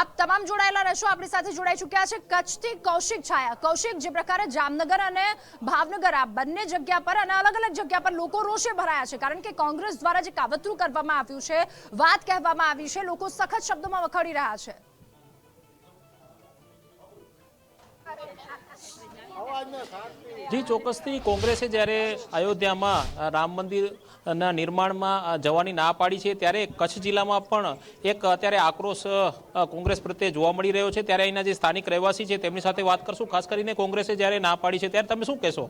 આપ તમામ જોડાયેલા રહેશો. આપણી સાથે જોડાઈ ચૂક્યા છે કચ્છથી કૌશિક છાયા. કૌશિક, જે પ્રકારે જામનગર અને ભાવનગર, આ બંને જગ્યા પર અને અલગ અલગ જગ્યા પર લોકો રોષે ભરાયા છે. કારણ કે કોંગ્રેસ દ્વારા જે કાવતરું કરવામાં આવ્યું છે, વાત કહેવામાં આવી છે, લોકો સખત શબ્દોમાં વખોડી રહ્યા છે. જી, ચોક્કસથી કોંગ્રેસે જ્યારે અયોધ્યામાં રામ મંદિરના નિર્માણમાં જવાની ના પાડી છે, ત્યારે કચ્છ જિલ્લામાં પણ એક અત્યારે આક્રોશ કોંગ્રેસ પ્રત્યે જોવા મળી રહ્યો છે. ત્યારે અહીંના જે સ્થાનિક રહેવાસી છે, તેમની સાથે વાત કરશું. ખાસ કરીને કોંગ્રેસે જ્યારે ના પાડી છે, ત્યારે તમે શું કહેશો?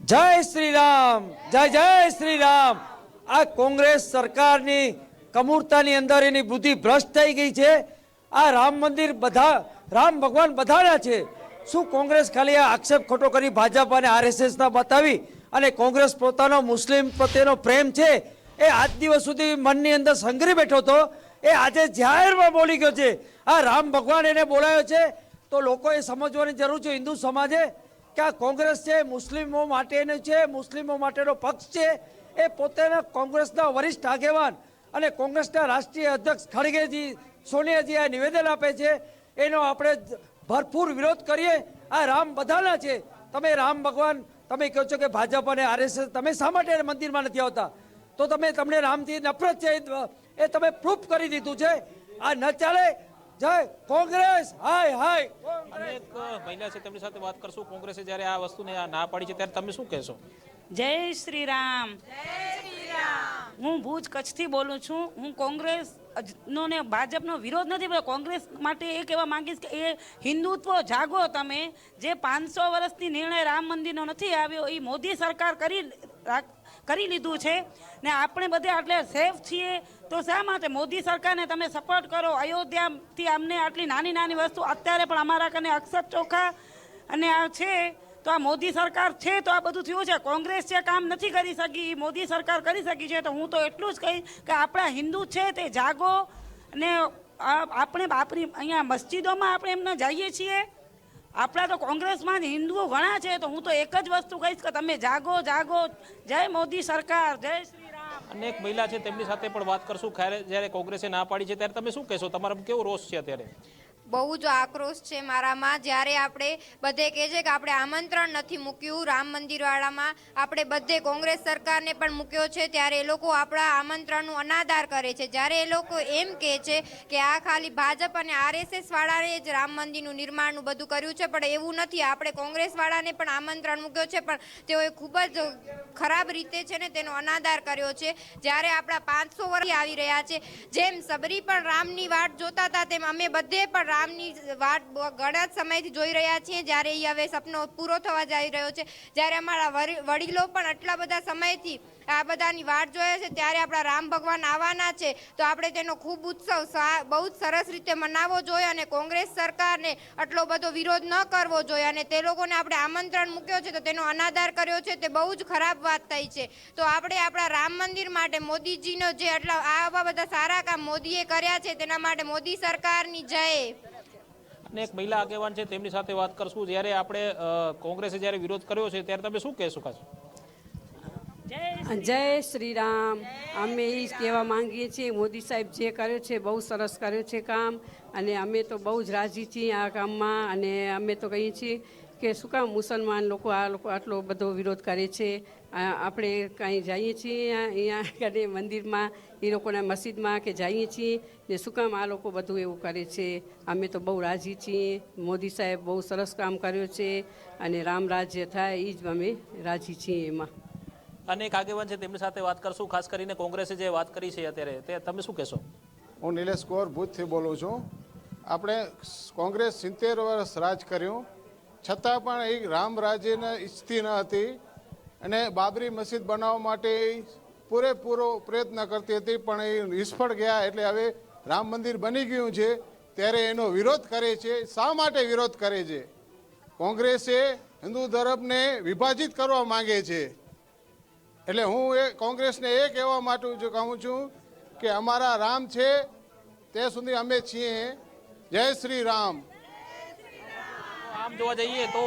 જય શ્રી રામ જય જય શ્રી રામ આ કોંગ્રેસ સરકારની કમૂરતાની અંદર એની બુદ્ધિ ભ્રષ્ટ થઈ ગઈ છે. આ રામ મંદિર બધા, રામ ભગવાન બધાના છે. શું કોંગ્રેસ ખાલી આ આક્ષેપ ખોટો કરી ભાજપ અને આરએસએસ ના બતાવી અને કોંગ્રેસ પોતાનો મુસ્લિમ પ્રત્યેનો પ્રેમ છે? એ આજ દિવસ સુધી મનની અંદર સંઘરી બેઠો હતો. એ આજે જાહેરમાં બોલી ગયો છે. આ રામ ભગવાન એને બોલાયો છે. તો લોકોએ સમજવાની જરૂર છે હિન્દુ સમાજે કે આ કોંગ્રેસ છે, મુસ્લિમો માટેનું છે, મુસ્લિમો માટેનો પક્ષ છે. એ પોતાના કોંગ્રેસના વરિષ્ઠ આગેવાન અને કોંગ્રેસના રાષ્ટ્રીય અધ્યક્ષ ખડગેજી સોનિયાજી આ નિવેદન આપે છે. એનો આપણે ભરપૂર વિરોધ કરીએ. આ રામ બધાના છે. તમે રામ ભગવાન તમે કહો છો કે ભાજપ અને આરએસએસ તમે શા માટે મંદિરમાં નથી આવતા? તો તમે તમને રામથી નફરત છે એ- તમે પ્રૂફ કરી દીધું છે. આ ન ચાલે. જય કોંગ્રેસ. હાય હાય. અ, મહિલા છે તેમની સાથે વાત કરશું. કોંગ્રેસે જ્યારે આ વસ્તુને આ ના પાડી છે ત્યારે તમે શું કહેશો? જય શ્રી રામ. હું ભુજ કચ્છથી બોલું છું. હું કોંગ્રેસ નો ને ભાજપનો વિરોધ નથી પણ કોંગ્રેસ માટે એ કહેવા માંગીશ કે એ હિન્દુત્વ જાગો તમે. જે પાંચસો વર્ષથી નિર્ણય રામ મંદિરનો નથી આવ્યો એ મોદી સરકાર કરી કરી લીધું છે. ને આપણે બધે આટલે સેફ છીએ, તો શા માટે મોદી સરકારને તમે સપોર્ટ કરો? અયોધ્યાથી અમને આટલી નાની નાની વસ્તુ, અત્યારે પણ અમારા કને અક્ષર ચોખા અને આ છે. તો આ મોદી સરકાર છે તો આ બધું થયું છે. કોંગ્રેસ જે કામ નથી કરી શકી. મોદી સરકાર કરી શકી છે તો હું તો એટલું જ કહીશ કે આપણા હિન્દુ છે તે જાગો અને આપણે આપણી અહીંયા મસ્જિદોમાં આપણે એમને જઈએ છીએ. આપણા તો કોંગ્રેસમાં જ હિન્દુઓ ઘણા છે તો હું તો એક જ વસ્તુ કહીશ કે તમે જાગો જાગો. જય મોદી સરકાર, જય શ્રી રામ. અનેક મહિલા છે તેમની સાથે પણ વાત કરશું. જ્યારે કોંગ્રેસે ના પાડી છે ત્યારે તમે શું કહેશો? તમારા કેવો રોષ છે અત્યારે? બહુ જ આક્રોશ છે મારામાં. જ્યારે આપણે બધે કહે છે કે આપણે આમંત્રણ નથી મૂક્યું, રામ મંદિરવાળામાં આપણે બધે કોંગ્રેસ સરકારને પણ મૂક્યો છે, ત્યારે એ લોકો આપણા આમંત્રણનું અનાદાર કરે છે. જ્યારે એ લોકો એમ કહે છે કે આ ખાલી ભાજપ અને આરએસએસવાળાએ જ રામ મંદિરનું નિર્માણનું બધું કર્યું છે, પણ એવું નથી. આપણે કોંગ્રેસવાળાને પણ આમંત્રણ મૂક્યો છે, પણ તેઓએ ખૂબ જ ખરાબ રીતે છે ને તેનો અનાદાર કર્યો છે. જ્યારે આપણા પાંચસો વર્ષ આવી રહ્યા છે, જેમ સબરી પણ રામની વાટ જોતા હતા, તેમ અમે બધે પણ રામની વાટ ઘણા સમયથી જોઈ રહ્યા છીએ. જ્યારે એ હવે સપનો પૂરો થવા જઈ રહ્યો છે. જ્યારે અમારા વડીલો પણ આટલા બધા સમયથી આ બધાની વાટ જોયે છે, ત્યારે આપણા રામ ભગવાન આવવાના છે. તો આપણે તેનો ખૂબ ઉત્સવ બહુ જ સરસ રીતે મનાવવો જોઈએ અને કોંગ્રેસ સરકારને આટલો બધો વિરોધ ન કરવો જોઈએ. અને તે લોકોને આપણે આમંત્રણ મૂક્યો છે, તો તેનો અનાદાર કર્યો છે. તે બહુ જ ખરાબ વાત થઈ છે. તો આપણે આપણા રામ મંદિર માટે મોદીજીનો જે આટલા આવા બધા સારા કામ મોદીએ કર્યા છે, તેના માટે મોદી સરકારની જય. અને એક મહિલા આગેવાન છે, તેમની સાથે વાત કરશું. જ્યારે આપણે કોંગ્રેસે જ્યારે વિરોધ કર્યો છે, ત્યારે તમે શું કહેશો ખાસ? જય જય શ્રી રામ અમે એ જ કહેવા માંગીએ છીએ, મોદી સાહેબ જે કર્યો છે, બહુ સરસ કર્યો છે કામ. અને અમે તો બહુ જ રાજી છીએ આ કામમાં. અને અમે તો કહીએ છીએ કે શું કામ મુસલમાન લોકો આ લોકો આટલો બધો વિરોધ કરે છે? આપણે કાંઈ જઈએ છીએ અહીંયા કને મંદિરમાં એ લોકોના મસ્જિદમાં કે જઈએ છીએ? ને શું કામ આ લોકો બધું એવું કરે છે? અમે તો બહુ રાજી છીએ. મોદી સાહેબ બહુ સરસ કામ કર્યો છે અને રામ રાજ્ય થાય એ જ અમે રાજી છીએ એમાં. અનેક આગેવાન છે તેમની સાથે વાત કરશું. ખાસ કરીને કોંગ્રેસે જે વાત કરી છે અત્યારે તે તમે શું કહેશો? હું નિલેશ કુંવર ભૂજથી બોલું છું. આપણે કોંગ્રેસ સિત્તેર વર્ષ રાજ કર્યું. છતાં પણ એ રામ રાજ્યને ઈચ્છતી ન હતી અને બાબરી મસ્જિદ બનાવવા માટે એ પૂરેપૂરો પ્રયત્ન કરતી હતી, પણ એ નિષ્ફળ ગયા એટલે હવે રામ મંદિર બની ગયું છે, ત્યારે એનો વિરોધ કરે છે. શા માટે વિરોધ કરે છે? કોંગ્રેસે હિન્દુ ધર્મને વિભાજિત કરવા માંગે છે. એટલે હું એ કોંગ્રેસને એ કહેવા માટે કહું છું કે અમારા રામ છે ત્યાં સુધી અમે છીએ. જય શ્રી રામ. આમ જોવા જઈએ તો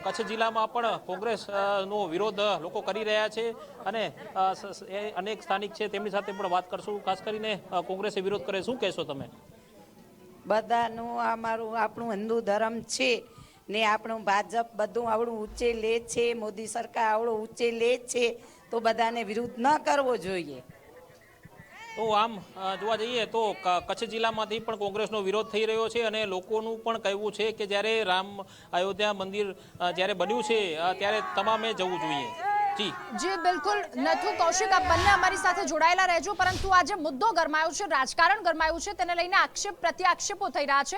કચ્છ જિલ્લામાં પણ કોંગ્રેસ નો વિરોધ લોકો કરી રહ્યા છે અને અનેક સ્થાનિક છે તેમની સાથે પણ વાત કરશું. ખાસ કરીને કોંગ્રેસે વિરોધ કરે શું કહેશો તમે? બધાનું અમારું આપણું હિન્દુ ધર્મ છે ને આપણું ભાજપ બધું આવડું ઊંચે લે છે, મોદી સરકાર આવડું ઊંચે લે છે, તો બધાને વિરોધ ન કરવો જોઈએ. તો આમ જોવા જઈએ તો કચ્છ જિલ્લામાંથી પણ કોંગ્રેસનો વિરોધ થઈ રહ્યો છે અને લોકોનું પણ કહેવું છે કે જ્યારે રામ અયોધ્યા મંદિર જ્યારે બન્યું છે ત્યારે તમામે જવું જોઈએ. જી, બિલકુલ. નથુ કૌશિક, આપ બંને અમારી સાથે જોડાયેલા રહેજો, પરંતુ આ જે મુદ્દો ગરમાયો છે, રાજકારણ ગરમાયું છે, તેને લઈને આક્ષેપ, પ્રત્યાક્ષેપો થઈ રહ્યા છે.